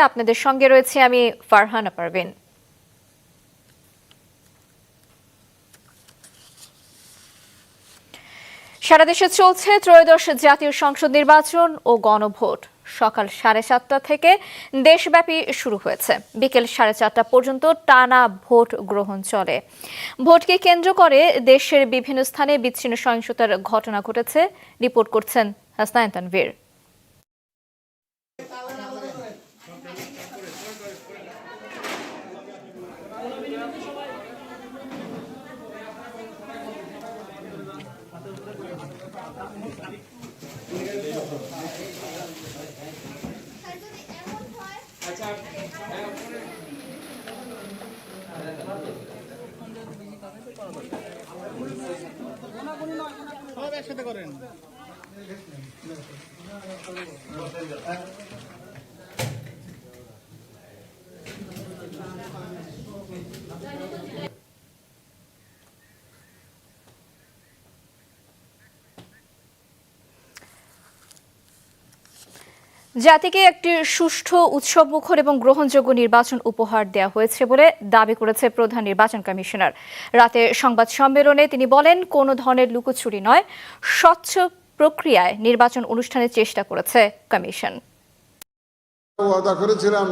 আপনাদের সঙ্গে রয়েছে আমি ফারহানা পারভিন। সারা দেশে চলছে ত্রয়োদশ জাতীয় সংসদ নির্বাচন ও গণভোট। সকাল সাড়ে সাতটা থেকে দেশব্যাপী শুরু হয়েছে। বিকেল সাড়ে চারটা পর্যন্ত টানা ভোট গ্রহণ চলে। ভোটকে কেন্দ্র করে দেশের বিভিন্ন স্থানে বিচ্ছিন্ন সহিংসতার ঘটনা ঘটেছে, রিপোর্ট করছেন হাসনায়ন তানভীর। একসাথে করেন। জাতিকে একটি সুষ্ঠু, উৎসবমুখর এবং গ্রহণযোগ্য নির্বাচন উপহার দেওয়া হয়েছে বলে দাবি করেছে প্রধান নির্বাচন কমিশনার। রাতে সংবাদ সম্মেলনে তিনি বলেন, কোনো ধরনের লুকোচুরি নয়, স্বচ্ছ প্রক্রিয়ায় নির্বাচন অনুষ্ঠানের চেষ্টা করেছে কমিশন। ওয়াদা করেছিলাম,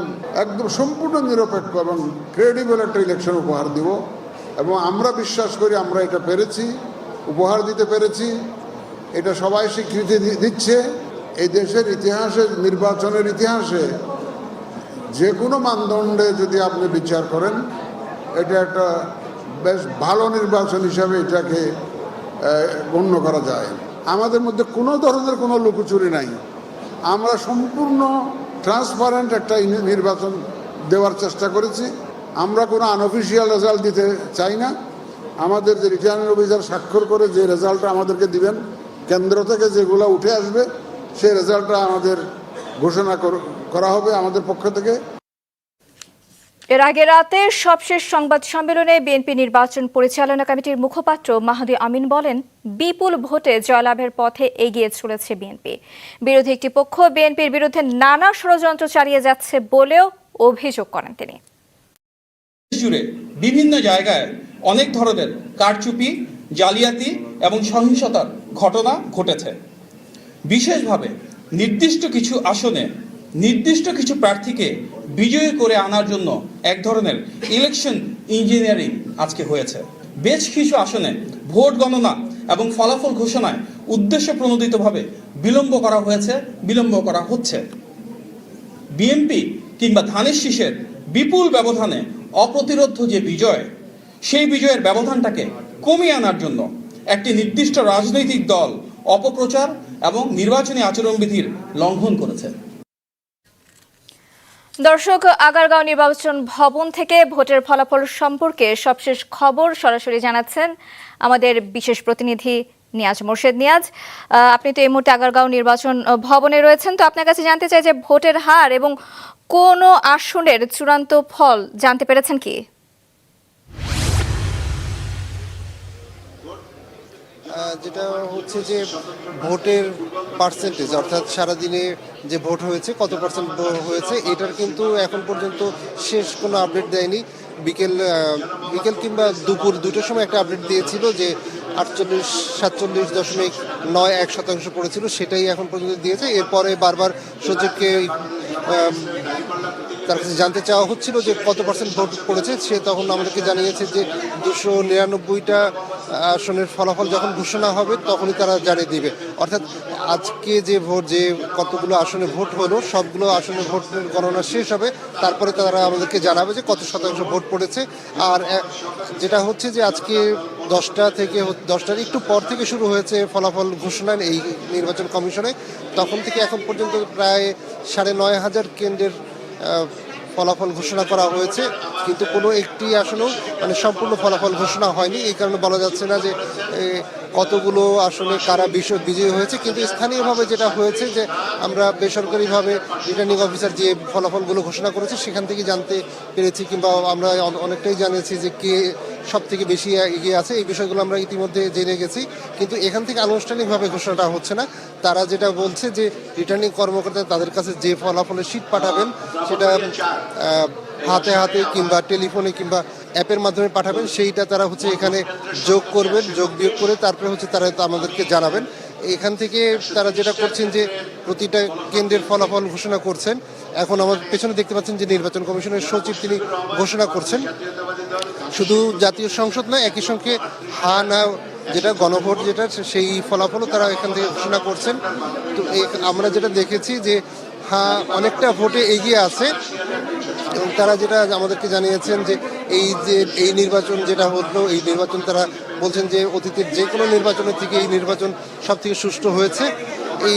একদম সম্পূর্ণ নিরপেক্ষ এবং ক্রেডিবল একটা ইলেকশন উপহার দিব এবং আমরা বিশ্বাস করি আমরা এটা পেরেছি, উপহার দিতে পেরেছি, এটা সবাই স্বীকৃতি দিচ্ছে। এই দেশের ইতিহাসে, নির্বাচনের ইতিহাসে যে কোনো মানদণ্ডে যদি আপনি বিচার করেন, এটা একটা বেশ ভালো নির্বাচন হিসাবে এটাকে গণ্য করা যায়। আমাদের মধ্যে কোনো ধরনের কোনো লুকোচুরি নাই। আমরা সম্পূর্ণ ট্রান্সপারেন্ট একটা নির্বাচন দেওয়ার চেষ্টা করেছি। আমরা কোনো আনঅফিসিয়াল রেজাল্ট দিতে চাই না। আমাদের যে রিটার্নিং অফিসার স্বাক্ষর করে যে রেজাল্টটা আমাদেরকে দিবেন, কেন্দ্র থেকে যেগুলো উঠে আসবে সেই রেজাল্টটা আমাদের ঘোষণা করা হবে আমাদের পক্ষ থেকে। এর আগে রাতে সবশেষ সংবাদ সম্মেলনে বিএনপি নির্বাচন পরিচালনা কমিটির মুখপাত্র মাহাদি আমিন বলেন বিপুল ভোটে জয়লাভের পথে এগিয়ে চলেছে বিএনপি। বিরোধী একটি পক্ষ বিএনপির বিরুদ্ধে নানা ষড়যন্ত্র চালিয়ে যাচ্ছে বলেও অভিযোগ করেন তিনি। জুড়ে বিভিন্ন জায়গায় অনেক ধরনের কারচুপি জালিয়াতি এবং সহিংসতার ঘটনা ঘটেছে। বিশেষভাবে নির্দিষ্ট কিছু আসনে, নির্দিষ্ট কিছু প্রার্থীকে বিজয়ী করে আনার জন্য এক ধরনের ইলেকশন ইঞ্জিনিয়ারিং আজকে হয়েছে। বেশ কিছু আসনে ভোট গণনা এবং ফলাফল ঘোষণায় উদ্দেশ্য প্রণোদিতভাবে বিলম্ব করা হয়েছে, বিলম্ব করা হচ্ছে। বিএনপি কিংবা ধানের শীষের বিপুল ব্যবধানে অপ্রতিরোধ যে বিজয়, সেই বিজয়ের ব্যবধানটাকে কমিয়ে আনার জন্য একটি নির্দিষ্ট রাজনৈতিক দল অপপ্রচার এবং নির্বাচনী আচরণবিধির লঙ্ঘন করেছে দর্শক, আগারগাঁও নির্বাচন ভবন থেকে ভোটের ফলাফল সম্পর্কে সবশেষ খবর সরাসরি জানাচ্ছেন আমাদের বিশেষ প্রতিনিধি নিয়াজ মোর্শেদ। নিয়াজ আপনি তো এই মুহূর্তে আগারগাঁও নির্বাচন ভবনে রয়েছেন, তো আপনার কাছে জানতে চাই যে ভোটের হার এবং কোন আসনের চূড়ান্ত ফল জানতে পেরেছেন কি? যেটা হচ্ছে যে ভোটের পার্সেন্টেজ অর্থাৎ সারাদিনে যে ভোট হয়েছে, কত পার্সেন্ট হয়েছে, এটার কিন্তু এখন পর্যন্ত শেষ কোনো আপডেট দেয়নি। বিকেল বিকেল কিংবা দুপুর দুটোর সময় একটা আপডেট দিয়েছিল যে আটচল্লিশ, সাতচল্লিশ দশমিক নয় এক শতাংশ পড়েছিল, সেটাই এখন পর্যন্ত দিয়েছে। এরপরে বারবার সচিবকে তার কাছে জানতে চাওয়া হচ্ছিল যে কত পার্সেন্ট ভোট পড়েছে, সে তখন আমাদেরকে জানিয়েছে যে দুশো নিরানব্বইটা আসনের ফলাফল যখন ঘোষণা হবে তখনই তারা জানিয়ে দিবে। অর্থাৎ আজকে যে ভোট, যে কতগুলো আসনে ভোট হলো, সবগুলো আসনে ভোটের গণনা শেষ হবে, তারপরে তারা আমাদেরকে জানাবে যে কত শতাংশ ভোট পড়েছে। আর যেটা হচ্ছে যে আজকে দশটা থেকে দশটার একটু পর থেকে শুরু হয়েছে ফলাফল ঘোষণা এই নির্বাচন কমিশনে। তখন থেকে এখন পর্যন্ত প্রায় সাড়ে নয় হাজার কেন্দ্রের ফলাফল ঘোষণা করা হয়েছে, কিন্তু কোনো একটি আসনেও মানে সম্পূর্ণ ফলাফল ঘোষণা হয়নি। এই কারণে বলা যাচ্ছে না যে কতগুলো আসনে কারা বিশ্ব বিজয়ী হয়েছে, কিন্তু স্থানীয়ভাবে যেটা হয়েছে যে, আমরা বেসরকারিভাবে রিটার্নিং অফিসার যে ফলাফলগুলো ঘোষণা করেছে, সেখান থেকে জানতে পেরেছি কিংবা আমরা অনেকটাই জানেছি যে কে সব থেকে বেশি এগিয়ে আছে। এই বিষয়গুলো আমরা ইতিমধ্যে জেনে গেছি। কিন্তু এখান থেকে আনুষ্ঠানিকভাবে ঘোষণাটা হচ্ছে না। তারা যেটা বলছে যে রিটার্নিং কর্মকর্তা তাদের কাছে যে ফলাফলের শীট পাঠাবেন, সেটা হাতে হাতে কিংবা টেলিফোনে কিংবা অ্যাপের মাধ্যমে পাঠাবেন, সেইটা তারা হচ্ছে এখানে যোগ করবেন, যোগ বিয়োগ করে তারপরে হচ্ছে তারা আমাদেরকে জানাবেন। এখান থেকে তারা যেটা করছেন যে, প্রতিটা কেন্দ্রের ফলাফল ঘোষণা করছেন। এখন আমার পেছনে দেখতে পাচ্ছেন যে নির্বাচন কমিশনের সচিব তিনি ঘোষণা করছেন। শুধু জাতীয় সংসদ নয়, একই সঙ্গে হা না যেটা গণভোট যেটা সেই ফলাফলও তারা এখান থেকে ঘোষণা করছেন। তো আমরা যেটা দেখেছি যে হ্যাঁ অনেকটা ভোটে এগিয়ে আছে। এবং তারা যেটা আমাদেরকে জানিয়েছেন যে এই যে এই নির্বাচন যেটা হলো, এই নির্বাচন তারা বলছেন যে অতীতের যে কোনো নির্বাচনের থেকে এই নির্বাচন সব থেকে সুষ্ঠু হয়েছে। এই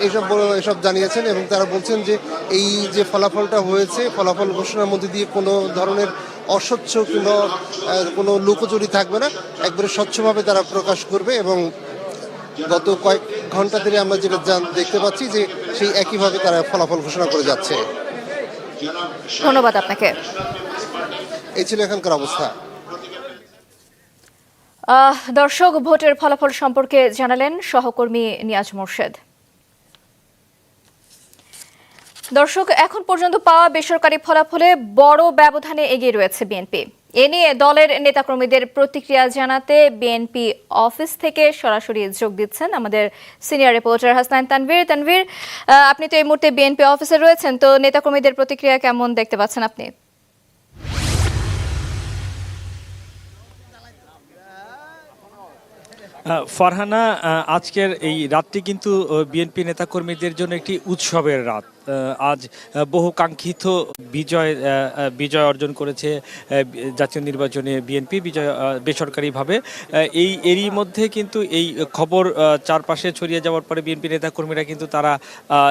এইসব বড়- এসব জানিয়েছেন এবং তারা বলছেন যে এই যে ফলাফলটা হয়েছে ফলাফল ঘোষণার মধ্যে দিয়ে কোনো ধরনের অস্বচ্ছ কিংবা কোনো লুকোচুরি থাকবে না। একবারে স্বচ্ছভাবে তারা প্রকাশ করবে এবং গত কয়েক ঘণ্টা ধরে আমরা যেটা দেখতে পাচ্ছি যে সেই একইভাবে তারা ফলাফল ঘোষণা করে যাচ্ছে। ধন্যবাদ আপনাকে। এই ছিল এখানকার অবস্থা। দর্শক ভোটের ফলাফল সম্পর্কে জানালেন সহকর্মী নিয়াজ মোর্শেদ। দর্শক, এখন পর্যন্ত পাওয়া বেসরকারি ফলাফলে বড় ব্যবধানে এগিয়ে রয়েছে বিএনপি। এ নিয়ে দলের নেতাকর্মীদের প্রতিক্রিয়া জানাতে বিএনপি অফিস থেকে সরাসরি যোগ দিচ্ছেন আমাদের সিনিয়র রিপোর্টার হাসনাইন তানভীর। তানভীর আপনি তো এই মুহূর্তে বিএনপি অফিসে রয়েছেন, তো নেতাকর্মীদের প্রতিক্রিয়া কেমন দেখতে পাচ্ছেন আপনি? ফারহানা আজকের এই রাতটি কিন্তু বিএনপি নেতাকর্মীদের জন্য একটি উৎসবের রাত। আজ আহ, বহু কাঙ্ক্ষিত বিজয় বিজয় অর্জন করেছে জাতীয় নির্বাচনে বিএনপি বিজয় বেসরকারিভাবে। এই এরই মধ্যে কিন্তু এই খবর চারপাশে ছড়িয়ে যাওয়ার পরে বিএনপি নেতাকর্মীরা কিন্তু তারা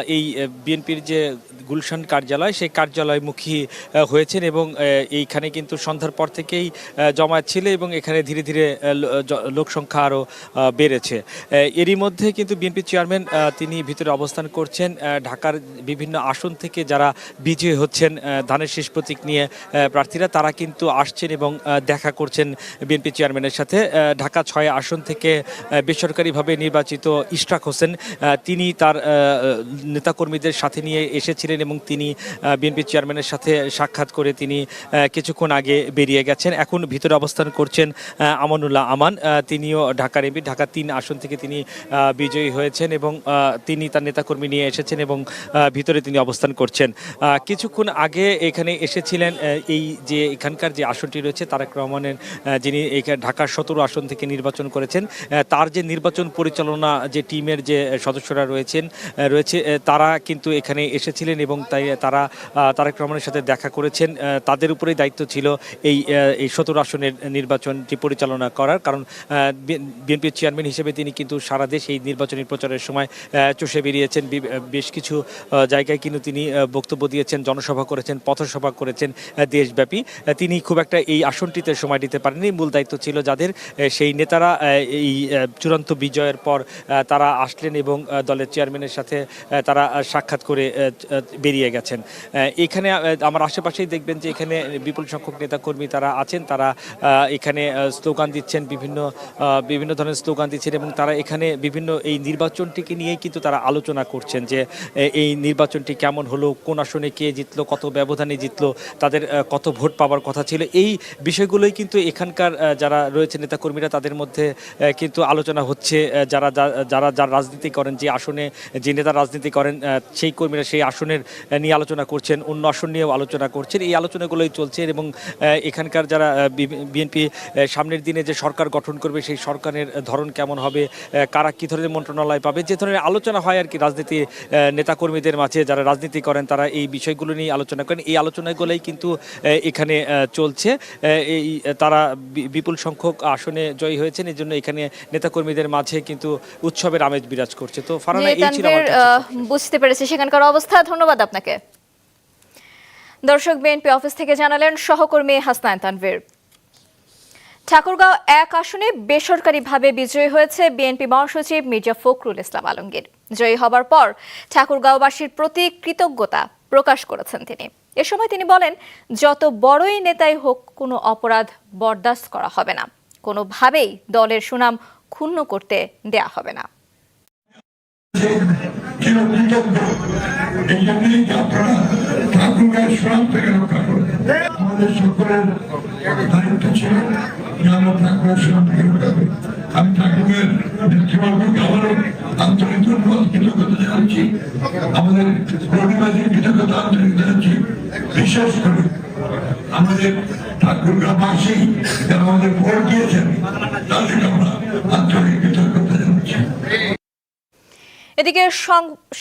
এই বিএনপির যে গুলশান কার্যালয় সেই কার্যালয়মুখী হয়েছেন এবং এইখানে কিন্তু সন্ধ্যার পর থেকেই জমায়েত ছিল এবং এখানে ধীরে ধীরে আহ, লো- লোক সংখ্যা আরও বেড়েছে। এরই মধ্যে কিন্তু বিএনপি চেয়ারম্যান তিনি ভিতরে অবস্থান করছেন ঢাকার বিভিন্ন আসন থেকে যারা বিজয়ী হচ্ছেন ধানের শেষ প্রতীক নিয়ে প্রার্থীরা তারা কিন্তু আসছেন এবং দেখা করছেন বিএনপি চেয়ারম্যানের সাথে। ঢাকা ছয় আসন থেকে বেসরকারিভাবে নির্বাচিত ইশরাক হোসেন তিনি তার নেতাকর্মীদের সাথে নিয়ে এসেছিলেন এবং তিনি বিএনপি চেয়ারম্যানের সাথে সাক্ষাৎ করে তিনি কিছুক্ষণ আগে বেরিয়ে গেছেন। এখন ভিতরে অবস্থান করছেন আমানুল্লাহ আমান তিনিও ঢাকার এমপি। ঢাকা তিন আসন থেকে তিনি বিজয়ী হয়েছেন এবং তিনি তার নেতাকর্মী নিয়ে এসেছেন এবং আহ, ভিতরে তিনি অবস্থান করছেন। কিছুক্ষণ আগে এখানে এসেছিলেন এই যে এখানকার যে আসনটি রয়েছে, তারেক রহমানের যিনি ঢাকার সতেরো আসন থেকে নির্বাচন করেছেন তার যে নির্বাচন পরিচালনা যে টিমের যে সদস্যরা রয়েছেন রয়েছে তারা কিন্তু এখানে এসেছিলেন এবং তাই তারা তারেক রহমানের সাথে দেখা করেছেন। তাদের উপরেই দায়িত্ব ছিল এই এই সতেরো আসনের নির্বাচনটি পরিচালনা করার। কারণ বিএনপির চেয়ারম্যান হিসেবে তিনি কিন্তু সারা দেশ এই নির্বাচনী প্রচারের সময় চষে বেরিয়েছেন। বেশ কিছু জায়গায় কিন্তু তিনি বক্তব্য দিয়েছেন, জনসভা করেছেন, পথসভা করেছেন দেশব্যাপী। তিনি খুব একটা এই আসনটিতে সময় দিতে পারেননি। মূল দায়িত্ব ছিল যাদের সেই নেতারা এই চূড়ান্ত বিজয়ের পর তারা আসলেন এবং দলের চেয়ারম্যানের সাথে তারা সাক্ষাৎ করে বেরিয়ে গেছেন। এখানে আমার আশেপাশেই দেখবেন যে এখানে বিপুল সংখ্যক নেতাকর্মী তারা আছেন। তারা এখানে স্লোগান দিচ্ছেন বিভিন্ন বিভিন্ন ধরনের স্লোগান দিচ্ছেন এবং তারা এখানে বিভিন্ন এই নির্বাচনটিকে নিয়েই কিন্তু তারা আলোচনা করছেন যে এই এই নির্বাচনটি কেমন হলো? কোন আসনে কে জিতলো? কত ব্যবধানে জিতলো? তাদের কত ভোট পাওয়ার কথা ছিল? এই বিষয়গুলোই কিন্তু এখানকার যারা রয়েছে নেতাকর্মীরা তাদের মধ্যে কিন্তু আলোচনা হচ্ছে যারা যারা যারা রাজনীতি করেন, যে আসনে যে নেতা রাজনীতি করেন সেই কর্মীরা সেই আসনের নিয়ে আলোচনা করছেন, অন্য আসন নিয়েও আলোচনা করছেন। এই আলোচনাগুলোই চলছে এবং এখানকার যারা বিএনপি সামনের দিনে যে সরকার গঠন করবে, সেই সরকারের ধরন কেমন হবে? কারা কী ধরনের মন্ত্রণালয় পাবে? যে ধরনের আলোচনা হয় আর কি রাজনীতি নেতাকর্মীদের মাঝে যারা রাজনীতি করেন তারা এই বিষয়গুলো নিয়ে আলোচনা করেন। এই আলোচনাগুলোই কিন্তু এখানে চলছে। এই তারা বিপুল সংখ্যক আসনে জয়ী হয়েছেন। এই জন্য এখানে নেতাকর্মীদের মাঝে কিন্তু উৎসবের আমেজ বিরাজ করছে। তো এই ছিল আহ, বুঝতে পেরেছি সেখানকার অবস্থা। ধন্যবাদ আপনাকে। দর্শক বিএনপি অফিস থেকে জানালেন সহকর্মী হাসনাইন তানভীর। ঠাকুরগাঁও এক আসনে বেসরকারিভাবে বিজয়ী হয়েছে বিএনপি মহাসচিব মির্জা ফখরুল ইসলাম আলমগীর। জয়ী হবার পর ঠাকুরগাঁওবাসীর প্রতি কৃতজ্ঞতা প্রকাশ করেছেন তিনি। এ সময় তিনি বলেন, যত বড়ই নেতাই হোক, কোনো অপরাধ বরদাস্ত করা হবে না। কোনোভাবেই দলের সুনাম ক্ষুণ্ণ করতে দেয়া হবে না। সুনাম থেকে রক্ষা আমাদের সকলের দায়িত্ব ছিল আমরা ঠাকুরের রক্ষা আমি ঠাকুরের নেতৃবর্গকে আবারও আন্তরিক কৃতজ্ঞতা জানাচ্ছি। আমাদের কৃতজ্ঞতা আন্তরিক জানাচ্ছি। বিশেষ করে আমাদের যারা আমাদের ভোট দিয়েছেন, তাদেরকে আমরা আন্তরিক কৃতজ্ঞতা জানাচ্ছি। এদিকে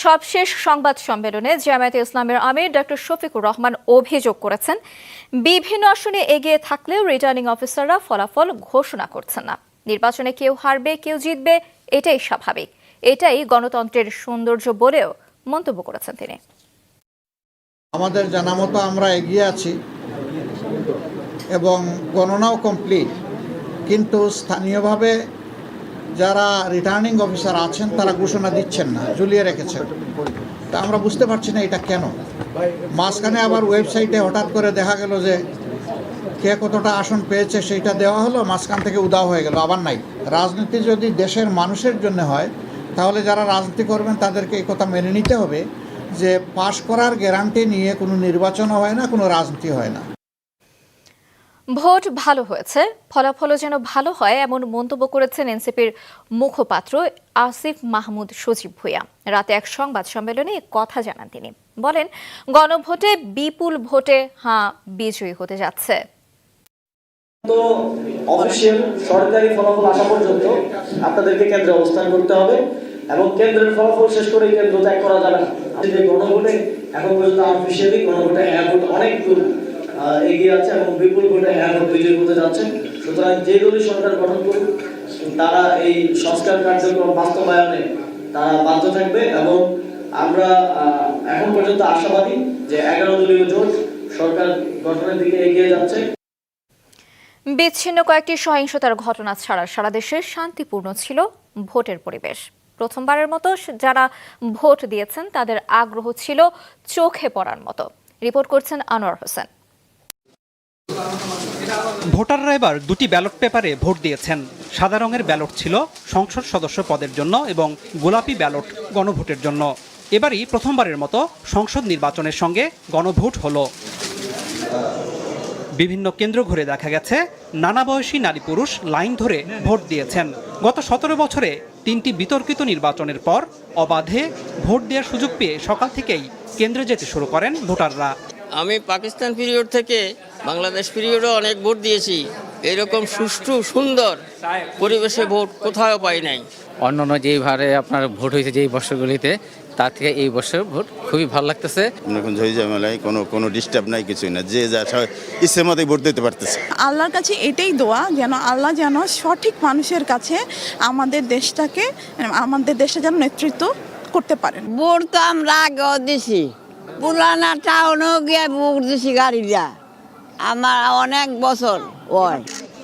সবশেষ সংবাদ সম্মেলনে জামায়াতে ইসলামের আমির ডক্টর শফিকুর রহমান অভিযোগ করেছেন বিভিন্ন আসনে এগিয়ে থাকলেও রিটার্নিং অফিসাররা ফলাফল ঘোষণা করছেন না। নির্বাচনে কেউ হারবে, কেউ জিতবে, এটাই স্বাভাবিক। এটাই গণতন্ত্রের সৌন্দর্য বলেও মন্তব্য করেছেন তিনি। আমাদের জানা মতো আমরা এগিয়ে আছি এবং গণনাও কমপ্লিট কিন্তু স্থানীয়ভাবে যারা রিটার্নিং অফিসার আছেন, তারা ঘোষণা দিচ্ছেন না, ঝুলিয়ে রেখেছেন। তা আমরা বুঝতে পারছি না এটা কেন। মাঝখানে আবার ওয়েবসাইটে হঠাৎ করে দেখা গেল যে কে কতটা আসন পেয়েছে সেইটা দেওয়া হলো, মাঝখান থেকে উদাও হয়ে গেল, আবার নাই। রাজনীতি যদি দেশের মানুষের জন্য হয়, তাহলে যারা রাজনীতি করবেন তাদেরকে এই কথা মেনে নিতে হবে যে পাশ করার গ্যারান্টি নিয়ে কোনো নির্বাচন হয় না, কোনো রাজনীতি হয় না। ভোট ভালো হয়েছে, ফলাফলও যেন ভালো হয় এমন মন্তব্য করেছেন এনসিপির মুখপাত্র আসিফ মাহমুদ সজীব ভুইয়া। রাতে এক সংবাদ সম্মেলনে কথা জানান তিনি। বলেন, গণভোটে বিপুল ভোটে, হাঁ, বিজয়ী হতে যাচ্ছে। সরকারি ফলাফল আসা পর্যন্ত আপনাদেরকে কেন্দ্রে অবস্থান করতে হবে এবং কেন্দ্রের ফলাফল শেষ করে কেন্দ্র ত্যাগ করা যাবে না। গণভোটে এখন পর্যন্ত অফিসিয়ালি গণভোটে অনেক দূর। এগিয়ে আছে এবং বিপুল ভোটে হ্যাঁ ভোট বিজয়ী হতে যাচ্ছে। সুতরাং যে দলই সরকার গঠন করুক, তারা এই সংস্কার কার্যক্রম বাস্তবায়নে তারা বাধ্য থাকবে এবং আমরা এখন পর্যন্ত আশাবাদী যে এগারো দলীয় জোট সরকার গঠনের দিকে এগিয়ে যাচ্ছে। বিচ্ছিন্ন কয়েকটি সহিংসতার ঘটনা ছাড়া সারা দেশে শান্তিপূর্ণ ছিল ভোটের পরিবেশ। প্রথমবারের মতো যারা ভোট দিয়েছেন, তাদের আগ্রহ ছিল চোখে পড়ার মতো। রিপোর্ট করছেন আনোয়ার হোসেন। ভোটাররা এবার দুটি ব্যালট পেপারে ভোট দিয়েছেন। সাদা রঙের ব্যালট ছিল সংসদ সদস্য পদের জন্য এবং গোলাপি ব্যালট গণভোটের জন্য। এবারই প্রথমবারের মতো সংসদ নির্বাচনের সঙ্গে গণভোট হলো। বিভিন্ন কেন্দ্র ঘুরে দেখা গেছে, নানা বয়সী নারী পুরুষ লাইন ধরে ভোট দিয়েছেন। গত সতেরো বছরে তিনটি বিতর্কিত নির্বাচনের পর অবাধে ভোট দেওয়ার সুযোগ পেয়ে সকাল থেকেই কেন্দ্রে যেতে শুরু করেন ভোটাররা। আমি পাকিস্তান পিরিয়ড থেকে বাংলাদেশ পিরিয়ডে অনেক ভোট দিয়েছি। এরকম সুষ্ঠু সুন্দর পরিবেশে ভোট কোথাও পাই নাই। অন্যান্য যেইভাবে আপনার ভোট হয়েছে যেই বছরগুলিতে তার থেকে এই বছর ভোট খুবই ভালো লাগতেছে। কোনো ঝই ঝামেলাই কোনো কোনো ডিস্টার্ব নাই কিছুই না যে যা ইচ্ছে মতোই ভোট দিতে পারতেছে। আল্লাহর কাছে এটাই দোয়া যেন আল্লাহ যেন সঠিক মানুষের কাছে আমাদের দেশটাকে আমাদের দেশটা যেন নেতৃত্ব করতে পারেন। ভোট তো আমরা আগেও দিছি। পুরানা টাউনেও গিয়ে ভোট দিছি গাড়ি দিয়া। আমার অনেক বছর হয়।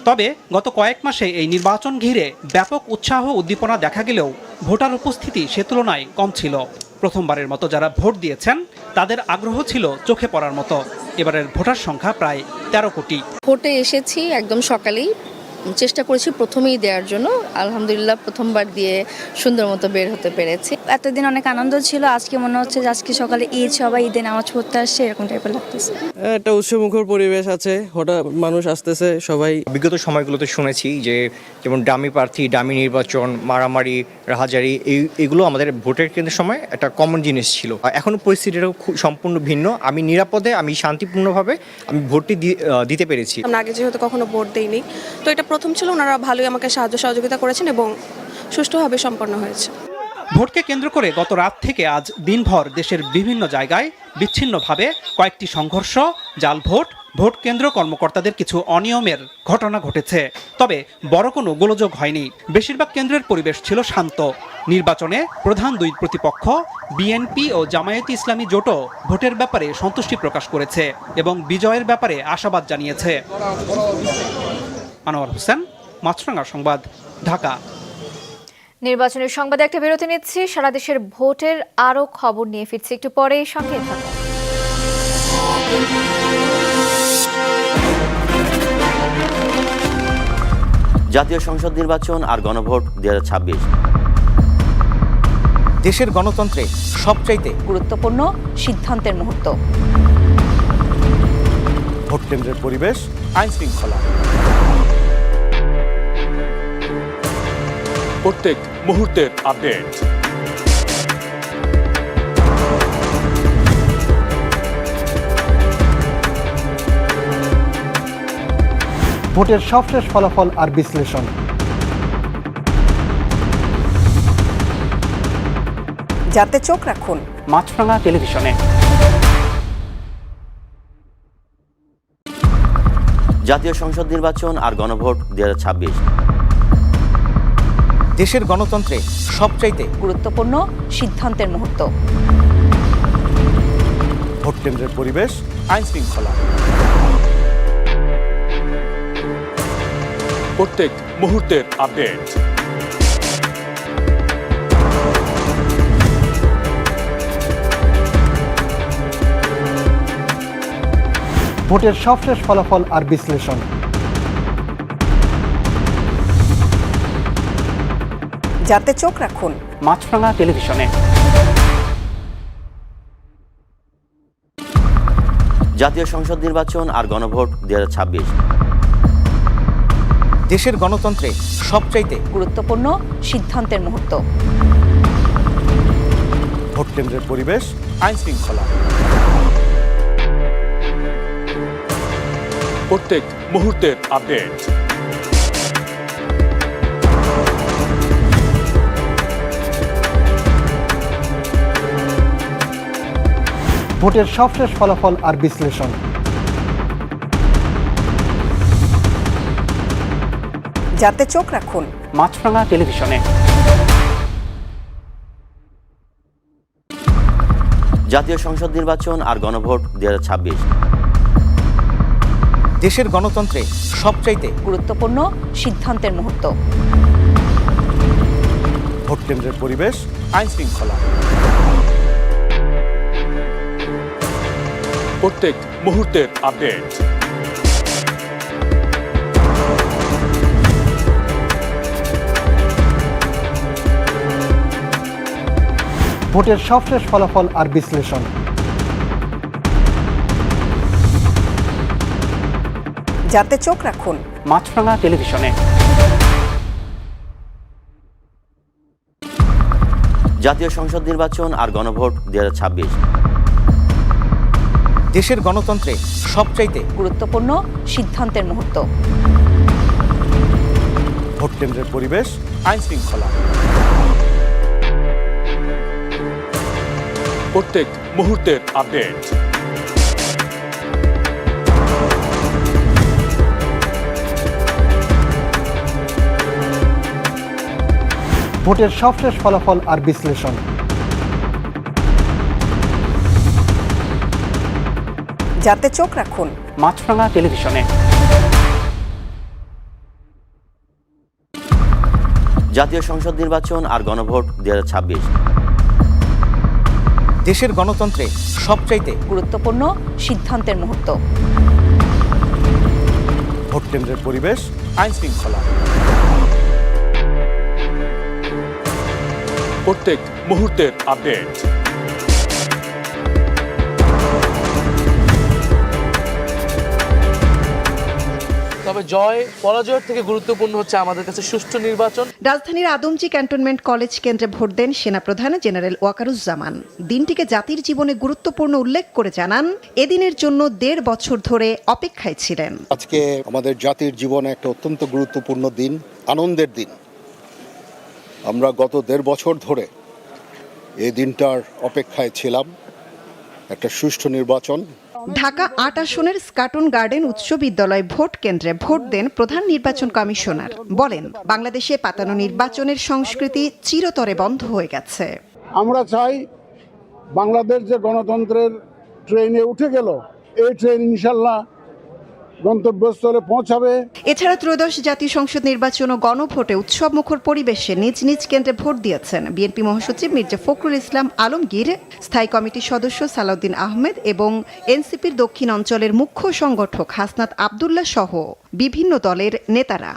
তবে গত কয়েক মাসে এই নির্বাচন ঘিরে ব্যাপক উৎসাহ উদ্দীপনা দেখা গেলেও ভোটার উপস্থিতি সে তুলনায় কম ছিল। প্রথমবারের মতো যারা ভোট দিয়েছেন তাদের আগ্রহ ছিল চোখে পড়ার মতো। এবারের ভোটার সংখ্যা প্রায় তেরো কোটি। ভোটে এসেছি একদম সকালেই। চেষ্টা করেছি প্রথমেই দেওয়ার জন্য। আলহামদুলিল্লাহ প্রথমবার দিয়ে সুন্দর মতো বের হতে পেরেছি। এতদিন অনেক আনন্দ ছিল আজকে মনে হচ্ছে যে আজকে সকালে ঈদ সবাই ঈদে নামাজ পড়তে আসছে এরকম টাইপের লাগতেছে। একটা উৎসমুখর পরিবেশ আছে হঠাৎ মানুষ আসতেছে সবাই বিগত সময়গুলোতে শুনেছি যে যেমন ডামি প্রার্থী ডামি নির্বাচন মারামারি রাহাজারি এই এগুলো আমাদের ভোটের কেন্দ্রের সময় একটা কমন জিনিস ছিল। এখনও পরিস্থিতিটা খুব সম্পূর্ণ ভিন্ন। আমি নিরাপদে আমি শান্তিপূর্ণভাবে আমি ভোটটি দিতে পেরেছি। আমরা আগে যেহেতু কখনো ভোট দেইনি তো এটা প্রথম ছিল, ওনারা ভালোই আমাকে সাহায্য সহযোগিতা করেছেন এবং সুষ্ঠুভাবে সম্পন্ন হয়েছে। ভোটকে কেন্দ্র করে গত রাত থেকে আজ দিনভর দেশের বিভিন্ন জায়গায় বিচ্ছিন্নভাবে কয়েকটি সংঘর্ষ, জাল ভোট ভোট কেন্দ্র কর্মকর্তাদের কিছু অনিয়মের ঘটনা ঘটেছে। তবে বড় কোনো গোলযোগ হয়নি। বেশিরভাগ কেন্দ্রের পরিবেশ ছিল শান্ত। নির্বাচনে প্রধান দুই প্রতিপক্ষ, বিএনপি ও জামায়াতে ইসলামী জোটও ভোটের ব্যাপারে সন্তুষ্টি প্রকাশ করেছে এবং বিজয়ের ব্যাপারে আশাবাদ জানিয়েছে। আনোয়ার হোসেন মাছরাঙ্গা সংবাদ ঢাকা। নির্বাচনের সংবাদে একটা বিরতি নিচ্ছি। সারা দেশের ভোটের আরও খবর নিয়ে ফিরছি। একটু পরেই সঙ্গে থাকুন। জাতীয় সংসদ নির্বাচন আর গণভোট দু হাজার ছাব্বিশ। দেশের গণতন্ত্রে সবচাইতে গুরুত্বপূর্ণ সিদ্ধান্তের মুহূর্ত। ভোট কেন্দ্রের পরিবেশ আইন শৃঙ্খলা প্রত্যেক মুহূর্তের আপডেট। ভোটের সবশেষ ফলাফল আর বিশ্লেষণ। যাতে চোখ রাখুন। মাছরাঙা টেলিভিশনে। জাতীয় সংসদ নির্বাচন আর গণভোট দুই হাজার ছাব্বিশ। দেশের গণতন্ত্রে সবচাইতে গুরুত্বপূর্ণ সিদ্ধান্তের মুহূর্ত। ভোট কেন্দ্রের পরিবেশ আইন শৃঙ্খলা। প্রত্যেক মুহূর্তের আপডেট। ভোটের সবশেষ ফলাফল আর বিশ্লেষণ। যাতে চোখ রাখুন। মাছরাঙা টেলিভিশনে। জাতীয় সংসদ নির্বাচন আর গণভোট দুই দেশের গণতন্ত্রে সবচাইতে গুরুত্বপূর্ণ সিদ্ধান্তের মুহূর্ত। ভোট কেন্দ্রের পরিবেশ আইন শৃঙ্খলা। প্রত্যেক মুহূর্তের আপডেট। ভোটের সবশেষ ফলাফল আর বিশ্লেষণ। যাতে চোখ রাখুন। মাছরাঙা টেলিভিশনে। জাতীয় সংসদ নির্বাচন আর গণভোট দু হাজার ছাব্বিশ। দেশের গণতন্ত্রে সবচাইতে গুরুত্বপূর্ণ সিদ্ধান্তের মুহূর্ত। ভোট কেন্দ্রের পরিবেশ আইন শৃঙ্খলা প্রত্যেক মুহূর্তের আপডেট। ভোটের সবশেষ ফলাফল আর বিশ্লেষণ। যাতে চোখ রাখুন। মাছরাঙা টেলিভিশনে। জাতীয় সংসদ নির্বাচন আর গণভোট দু হাজার ছাব্বিশ। দেশের গণতন্ত্রে সবচাইতে গুরুত্বপূর্ণ সিদ্ধান্তের মুহূর্ত। ভোট কেন্দ্রের পরিবেশ আইন শৃঙ্খলা। প্রত্যেক মুহূর্তের আপডেট। ভোটের সবশেষ ফলাফল আর বিশ্লেষণ। যাতে চোখ রাখুন। মাছরাঙা টেলিভিশনে। জাতীয় সংসদ নির্বাচন আর গণভোট দু হাজার ছাব্বিশ। দেশের গণতন্ত্রে সবচাইতে গুরুত্বপূর্ণ সিদ্ধান্তের মুহূর্ত। ভোট কেন্দ্রের পরিবেশ আইন শৃঙ্খলা। প্রত্যেক মুহূর্তের আপডেট। তবে জয় পরাজয়ের থেকে গুরুত্বপূর্ণ হচ্ছে আমাদের কাছে সুষ্ঠু নির্বাচন। রাজধানীর আদমজি ক্যান্টনমেন্ট কলেজ কেন্দ্রে ভোট দেন সেনাপ্রধান জেনারেল ওয়াকারুজ্জামান। দিনটিকে জাতির জীবনে গুরুত্বপূর্ণ উল্লেখ করে জানান এদিনের জন্য দেড় বছর ধরে অপেক্ষায় ছিলেন। আজকে আমাদের জাতির জীবনে একটা অত্যন্ত গুরুত্বপূর্ণ দিন আনন্দের দিন। আমরা গত দেড় বছর ধরে এই দিনটার অপেক্ষায় ছিলাম একটা সুষ্ঠু নির্বাচন। ঢাকা আট আসনের স্কাটন গার্ডেন উচ্চ বিদ্যালয় ভোট কেন্দ্রে ভোট দেন প্রধান নির্বাচন কমিশনার। বলেন, বাংলাদেশে পাতানো নির্বাচনের সংস্কৃতি চিরতরে বন্ধ হয়ে গেছে। আমরা চাই বাংলাদেশ যে গণতন্ত্রের ট্রেনে উঠে গেল, এই ট্রেন ইনশাল্লাহ গন্তব্যস্থলে পৌঁছাবে। এছাড়া ত্রয়োদশ জাতীয় সংসদ নির্বাচন ও গণভোটে উৎসব মুখর পরিবেশে নিজ নিজ কেন্দ্রে ভোট দিয়েছেন বিএনপি মহাসচিব মির্জা ফখরুল ইসলাম আলমগীর, স্থায়ী কমিটির সদস্য সালাউদ্দিন আহমেদ এবং এনসিপির দক্ষিণ অঞ্চলের মুখ্য সংগঠক হাসনাত আবদুল্লাহ সহ বিভিন্ন দলের নেতারা।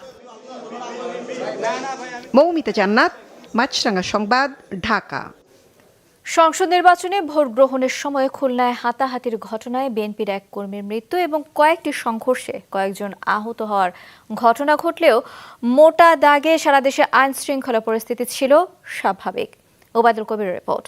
মৌমিতা জান্নাত মাছরাঙ্গা সংবাদ, ঢাকা। সংসদ নির্বাচনে ভোট গ্রহণের সময় খুলনায় হাতাহাতির ঘটনায় বিএনপির এক কর্মীর মৃত্যু এবং কয়েকটি সংঘর্ষে কয়েকজন আহত হওয়ার ঘটনা ঘটলেও মোটা দাগে সারা দেশে আইন শৃঙ্খলা পরিস্থিতি ছিল স্বাভাবিক। ওবায়দুল কবির রিপোর্ট।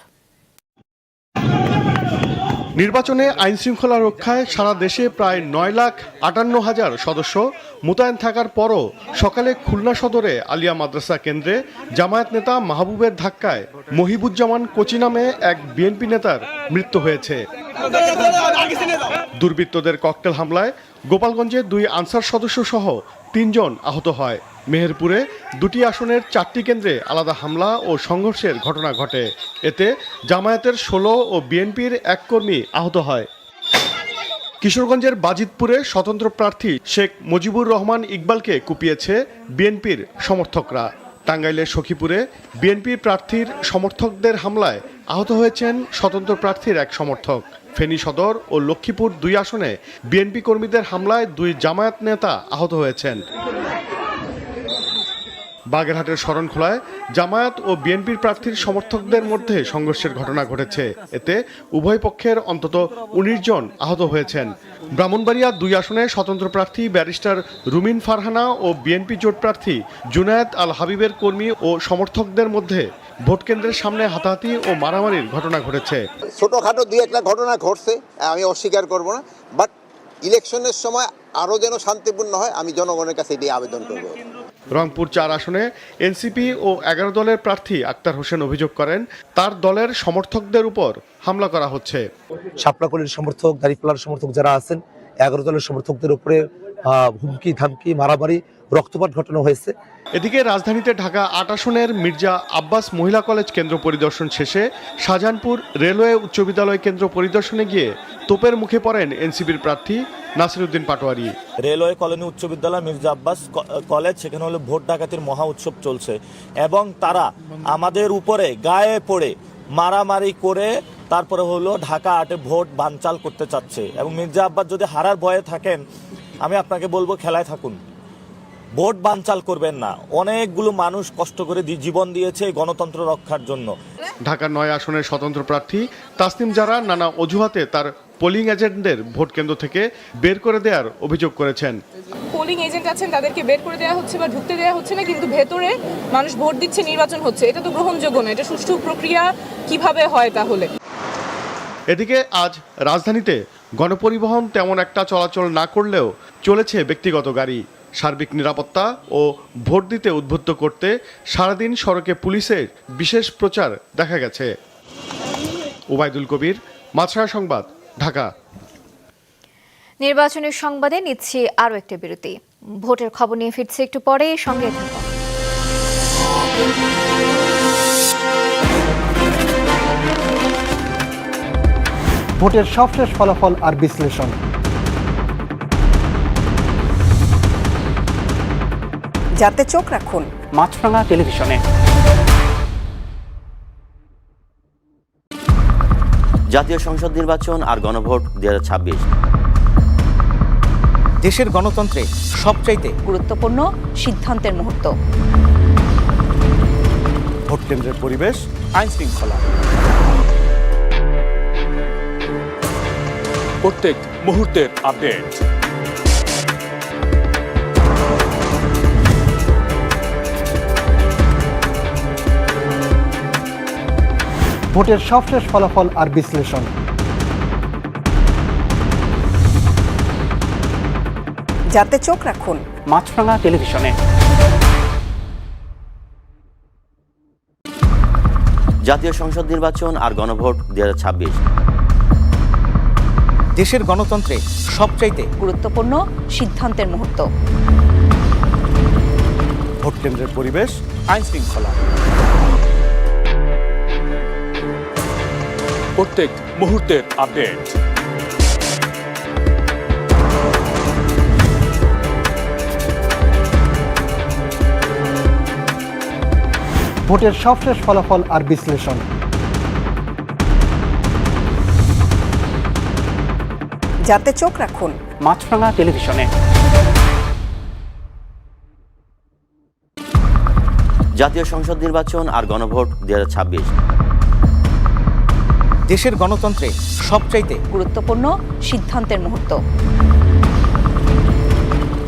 নির্বাচনে আইন শৃঙ্খলা রক্ষায় সারা দেশে প্রায় নয় লাখ আটান্ন হাজার সদস্য মোতায়েন থাকার পরও সকালে খুলনা সদরে আলিয়া মাদ্রাসা কেন্দ্রে জামায়াত নেতা মাহবুবের ধাক্কায় মহিবুজ্জামান কোচি নামে এক বিএনপি নেতার মৃত্যু হয়েছে। দুর্বৃত্তদের ককটেল হামলায় গোপালগঞ্জে দুই আনসার সদস্য সহ তিনজন আহত হয়। মেহেরপুরে দুটি আসনের চারটি কেন্দ্রে আলাদা হামলা ও সংঘর্ষের ঘটনা ঘটে। এতে জামায়াতের ষোলো ও বিএনপির এক কর্মী আহত হয়। কিশোরগঞ্জের বাজিতপুরে স্বতন্ত্র প্রার্থী শেখ মুজিবুর রহমান ইকবালকে কুপিয়েছে বিএনপির সমর্থকরা। টাঙ্গাইলের সখীপুরে বিএনপি প্রার্থীর সমর্থকদের হামলায় আহত হয়েছেন স্বতন্ত্র প্রার্থীর এক সমর্থক। ফেনী সদর ও লক্ষ্মীপুর দুই আসনে বিএনপি কর্মীদের হামলায় দুই জামায়াত নেতা আহত হয়েছেন। বাগেরহাটের শরণখোলায় জামায়াত ও বিএনপির প্রার্থীর সমর্থকদের মধ্যে সংঘর্ষের ঘটনা ঘটেছে। এতে উভয় পক্ষের অন্তত উনিশ জন আহত হয়েছেন। ব্রাহ্মণবাড়িয়া দুই আসনে স্বতন্ত্র প্রার্থী ব্যারিস্টার রুমিন ফারহানা ও বিএনপি জোট প্রার্থী জুনায়েদ আল হাবিবের কর্মী ও সমর্থকদের মধ্যে ভোট কেন্দ্রের সামনে হাতাহাতি ও মারামারির ঘটনা ঘটেছে। ছোটখাটো দুই একটা ঘটনা ঘটছে, আমি অস্বীকার করব না বাট ইলেকশনের সময় আরও যেন শান্তিপূর্ণ হয়, আমি জনগণের কাছে এটি আবেদন করব। রংপুর চার আসনে এনসিপি ও এগারো দলের প্রার্থী আক্তার হোসেন অভিযোগ করেন, তার দলের সমর্থকদের উপর হামলা করা হচ্ছে। শাপলাকলির সমর্থক দাঁড়িপালার সমর্থক যারা আছেন, এগারো দলের সমর্থকদের উপরে হুমকি, ধামকি, মারামারি, রক্তপাত ঘটানো হয়েছে। এদিকে রাজধানীতে ঢাকা আট আসনের মির্জা আব্বাস মহিলা কলেজ কেন্দ্র পরিদর্শন শেষে শাহজাহানপুর রেলওয়ে উচ্চ বিদ্যালয় কেন্দ্র পরিদর্শনে গিয়ে তোপের মুখে পড়েন এনসিপির প্রার্থী নাসিরুদ্দিন পাটোয়ারি। রেলওয়ে কলোনি উচ্চ বিদ্যালয় মির্জা আব্বাস কলেজ, সেখানে হলো ভোট ডাকাতির মহা উৎসব চলছে। এবং তারা আমাদের উপরে গায়ে পড়ে মারামারি করে তারপরে হলো ঢাকা আটে ভোট বানচাল করতে চাচ্ছে। এবং মির্জা আব্বাস যদি হারার ভয়ে থাকেন, আমি আপনাকে বলব খেলায় থাকুন। ভোট বানচাল করবেন না। অনেকগুলো মানুষ কষ্ট করে দি- জীবন দিয়েছে গণতন্ত্র রক্ষার জন্য। ঢাকার নয় আসনের স্বতন্ত্র প্রার্থী তাসনিম জারা নানা অজুহাতে তার পোলিং এজেন্টদের ভোট কেন্দ্র থেকে বের করে দেওয়ার অভিযোগ করেছেন। পোলিং এজেন্ট আছেন তাদেরকে বের করে দেওয়া হচ্ছে বা ঢুকতে দেওয়া হচ্ছে না কিন্তু ভেতরে মানুষ ভোট দিচ্ছে নির্বাচন হচ্ছে। এটা তো গ্রহণযোগ্য না এটা সুষ্ঠু প্রক্রিয়া কীভাবে হয় তাহলে? এদিকে আজ রাজধানীতে গণপরিবহন তেমন একটা চলাচল না করলেও চলেছে ব্যক্তিগত গাড়ি। সার্বিক নিরাপত্তা ও ভোট দিতে উদ্বুদ্ধ করতে সারাদিন সড়কে পুলিশের বিশেষ প্রচার দেখা গেছে। ওবায়দুল কবির মাছরা সংবাদ ঢাকা। নির্বাচনের সংবাদে নিচ্ছি আরও একটি বিরতি। ভোটের খবর নিয়ে ফিরছে একটু পরে সঙ্গে ভোটের সবশেষ ফলাফল আর বিশ্লেষণ। যাতে চোখ রাখুন। মাছরাঙা টেলিভিশনে। জাতীয় সংসদ নির্বাচন আর গণভোট দুই দেশের গণতন্ত্রে সবচাইতে গুরুত্বপূর্ণ সিদ্ধান্তের মুহূর্ত। ভোট কেন্দ্রের পরিবেশ আইন শৃঙ্খলা। প্রত্যেক মুহূর্তের আপডেট। ভোটের সবশেষ ফলাফল আর বিশ্লেষণ। যাতে চোখ রাখুন। মাছরাঙা টেলিভিশনে। জাতীয় সংসদ নির্বাচন আর গণভোট দুই হাজার ছাব্বিশ। দেশের গণতন্ত্রে সবচাইতে গুরুত্বপূর্ণ সিদ্ধান্তের মুহূর্ত। ভোট কেন্দ্রের পরিবেশ আইন শৃঙ্খলা প্রত্যেক মুহূর্তের আপডেট। ভোটের সবশেষ ফলাফল আর বিশ্লেষণ। যাতে চোখ রাখুন। মাছরাঙা টেলিভিশনে। জাতীয় সংসদ নির্বাচন আর গণভোট দু হাজার ছাব্বিশ। দেশের গণতন্ত্রে সবচাইতে গুরুত্বপূর্ণ সিদ্ধান্তের মুহূর্ত।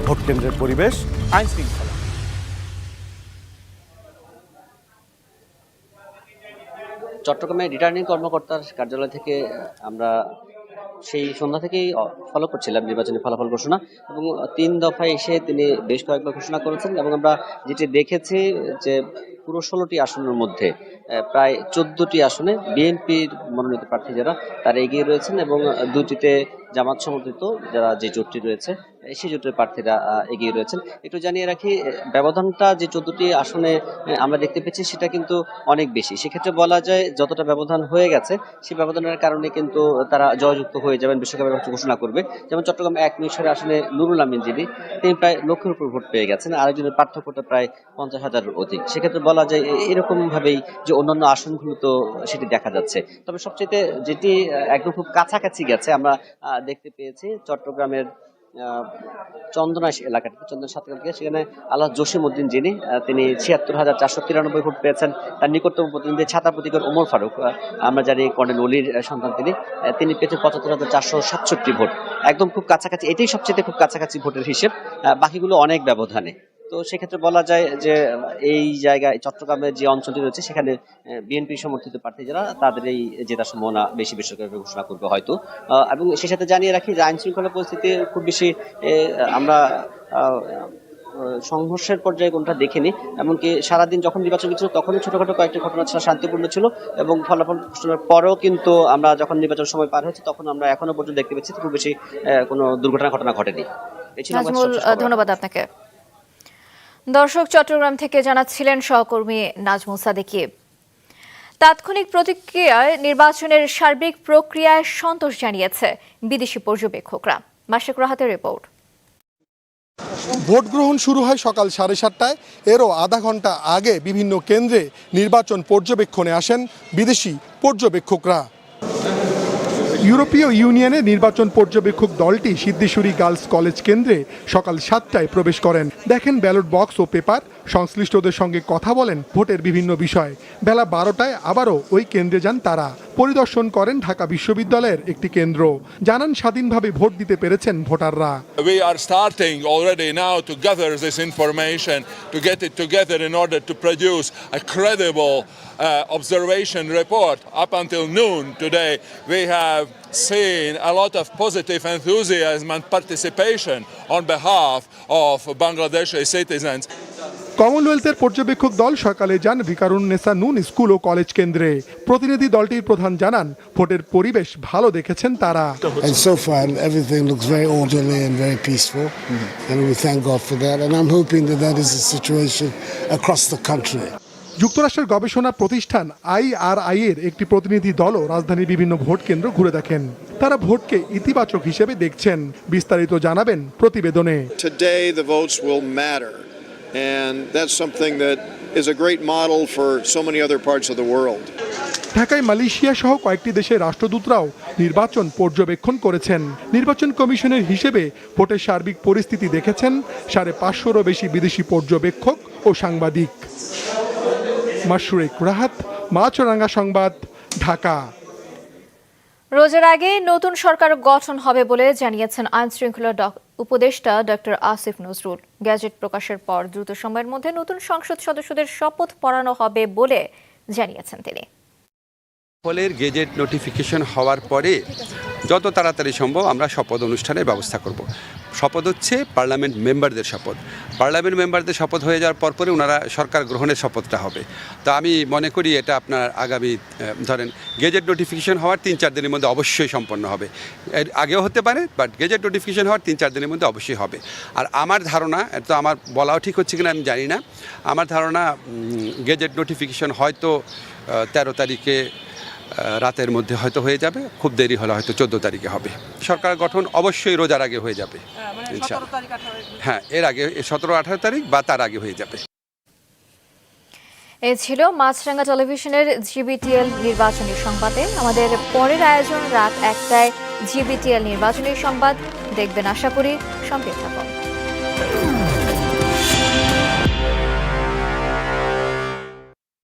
ভোট কেন্দ্রের পরিবেশ আইন শৃঙ্খলা। চট্টগ্রামে রিটার্নিং কর্মকর্তার কার্যালয় থেকে আমরা সেই সন্ধ্যা থেকেই ফলো করছিলাম নির্বাচনী ফলাফল ঘোষণা এবং তিন দফায় এসে তিনি বেশ কয়েকবার ঘোষণা করেছেন এবং আমরা যেটি দেখেছি যে পুরো ষোলোটি আসনের মধ্যে প্রায় চোদ্দটি আসনে বিএনপির মনোনীত প্রার্থী যারা, তারা এগিয়ে রয়েছেন এবং দুটিতে জামাত সমর্থিত যারা যে জোটটি রয়েছে সেই জোটের প্রার্থীরা এগিয়ে রয়েছেন। একটু জানিয়ে রাখি ব্যবধানটা যে চোদ্দটি আসনে আমরা দেখতে পেয়েছি সেটা কিন্তু অনেক বেশি। সেক্ষেত্রে বলা যায় যতটা ব্যবধান হয়ে গেছে, সেই ব্যবধানের কারণে কিন্তু তারা জয়যুক্ত হয়ে যাবেন বিশ্বকাপের হচ্ছে ঘোষণা করবে। যেমন চট্টগ্রাম এক মিশরের আসনে নুরুল আমিন যিনি, তিনি প্রায় লক্ষের উপর ভোট পেয়ে গেছেন, আরেকজনের পার্থক্যটা প্রায় পঞ্চাশ হাজারের অধিক। সেক্ষেত্রে বলা যায় এরকম ভাবেই যে অন্যান্য আসনগুলো তো সেটি দেখা যাচ্ছে। তবে সবচেয়ে যেটি একদম খুব কাছাকাছি গেছে আমরা দেখতে পেয়েছি চট্টগ্রামের আহ, চন্দনা চন্দন সাতকালকে সেখানে আল্লাহ জসিম উদ্দিন যিনি তিনি ছিয়াত্তর হাজার চারশো তিরানব্বই ভোট পেয়েছেন। তার নিকটতম প্রতিনিধি ছাতা প্রতীকের ওমর ফারুক আমরা জানি কর্নেল অলির সন্তান তিনি তিনি পেয়েছেন পঁচাত্তর হাজার চারশো সাতষট্টি ভোট। একদম খুব কাছাকাছি এটাই সবচেয়ে খুব কাছাকাছি ভোটের হিসেব। বাকিগুলো অনেক ব্যবধানে। তো সেক্ষেত্রে বলা যায় যে এই জায়গায় চট্টগ্রামের যে অঞ্চলটি রয়েছে সেখানে বিএনপি সমর্থিত প্রার্থী যারা তাদের এই জেতার সম্ভাবনা বেশি বিশ্বকাপে ঘোষণা করবে হয়তো। এবং সেই সাথে জানিয়ে রাখি যে আইন শৃঙ্খলা পরিস্থিতি খুব বেশি আমরা সংঘর্ষের পর্যায়ে কোনটা দেখিনি। এমনকি সারাদিন যখন নির্বাচন ছিল তখনই ছোটখাটো কয়েকটি ঘটনা ছিল শান্তিপূর্ণ ছিল এবং ফলাফল ঘোষণার পরেও কিন্তু আমরা যখন নির্বাচন সময় পার হয়েছে তখন আমরা এখনও পর্যন্ত দেখতে পেয়েছি খুব বেশি আহ, কোনো দুর্ঘটনা ঘটনা ঘটেনি। ধন্যবাদ আপনাকে। দর্শক চট্টগ্রাম থেকে জানাচ্ছিলেন সহকর্মী নাজমুল সাদিকি। তাৎক্ষণিক প্রতিক্রিয়ায় নির্বাচনের সার্বিক প্রক্রিয়ায় সন্তোষ জানিয়েছে বিদেশি পর্যবেক্ষকরা। মাসিক রাহাতের রিপোর্ট। ভোট গ্রহণ শুরু হয় সকাল সাড়ে সাতটায়। এরও আধা ঘণ্টা আগে বিভিন্ন কেন্দ্রে নির্বাচন পর্যবেক্ষণে আসেন বিদেশি পর্যবেক্ষকরা। ইউরোপীয় ইউনিয়নের নির্বাচন পর্যবেক্ষক দলটি সিদ্ধেশ্বরী গার্লস কলেজ কেন্দ্রে সকাল সাতটায় প্রবেশ করেন। দেখেন ব্যালট বক্স ও পেপার সংশ্লিষ্টদের সঙ্গে কথা বলেন ভোটের বিভিন্ন বিষয় বেলা বারোটায় আবারও ওই কেন্দ্রে যান তারা পরিদর্শন করেন ঢাকা বিশ্ববিদ্যালয়ের একটি কেন্দ্র জানান স্বাধীনভাবে ভোট দিতে পেরেছেন ভোটাররা We are starting already now to gather this information, to get it together in order to produce a credible uh, observation report. Up until noon today, we have seen a lot of positive enthusiasm and participation on behalf of Bangladeshi citizens. কমনওয়েলথের পর্যবেক্ষক দল সকালে যান ভিকারুন্নেসা নুন school ও college কেন্দ্রে প্রতিনিধি দলটির প্রধান জানান ভোটের পরিবেশ ভালো দেখেছেন তারা And so far, everything looks very orderly and very peaceful, and we thank God for that. And I'm hoping that that is the situation across the country. যুক্তরাষ্ট্রের গবেষণা প্রতিষ্ঠান আইআরআই এর একটি প্রতিনিধি দলও রাজধানীর বিভিন্ন ভোট কেন্দ্র ঘুরে দেখেন তারা ভোটকে ইতিবাচক হিসেবে দেখছেন বিস্তারিত জানাবেন প্রতিবেদনে Today, the votes will matter. And that's something that is a great model for so many other parts of the world. ঢাকায় মালয়েশিয়া সহ কয়েকটি দেশের রাষ্ট্রদূতরাও নির্বাচন পর্যবেক্ষণ করেছেন নির্বাচন কমিশনের হিসেবে ভোটের সার্বিক পরিস্থিতি দেখেছেন সাড়ে পাঁচশোরও বেশি বিদেশি পর্যবেক্ষক ও সাংবাদিক মাসুরেক রাহাত মাছরাঙ্গা সংবাদ ঢাকা। রোজার আগে নতুন সরকার গঠন হবে বলে জানিয়েছেন আইন শৃঙ্খলা উপদেষ্টা ডক্টর আসিফ নজরুল। গ্যাজেট প্রকাশের পর দ্রুত সময়ের মধ্যে নতুন সংসদ সদস্যদের শপথ পড়ানো হবে বলে জানিয়েছেন তিনি। ফলের গেজেট নোটিফিকেশন হওয়ার পরে যত তাড়াতাড়ি সম্ভব আমরা শপথ অনুষ্ঠানের ব্যবস্থা করব। শপথ হচ্ছে পার্লামেন্ট মেম্বারদের শপথ। পার্লামেন্ট মেম্বারদের শপথ হয়ে যাওয়ার পর পরে ওনারা সরকার গ্রহণের শপথটা হবে। তো আমি মনে করি এটা আপনার আগামী ধরেন গেজেট নোটিফিকেশন হওয়ার তিন চার দিনের মধ্যে অবশ্যই সম্পন্ন হবে। এর আগেও হতে পারে, বাট গেজেট নোটিফিকেশন হওয়ার তিন চার দিনের মধ্যে অবশ্যই হবে। আর আমার ধারণা তো আমার বলাও ঠিক হচ্ছে কিনা আমি জানি না। আমার ধারণা গেজেট নোটিফিকেশন হয়তো তেরো তারিখে রাতের মধ্যে হয়তো হয়ে যাবে খুব দেরি হলে হয়তো চোদ্দ তারিখে হবে। সরকার গঠন অবশ্যই রোজার আগে হয়ে যাবে হ্যাঁ এর আগে সতেরো আঠারো তারিখ বা তার আগে হয়ে যাবে। এ ছিল মাছরাঙ্গা টেলিভিশনের জিবিটিএল নির্বাচনী সংবাদে। আমাদের পরের আয়োজন রাত একটায় জিবিটিএল নির্বাচনী সংবাদ। দেখবেন আশা করি সঙ্গে থাকুন।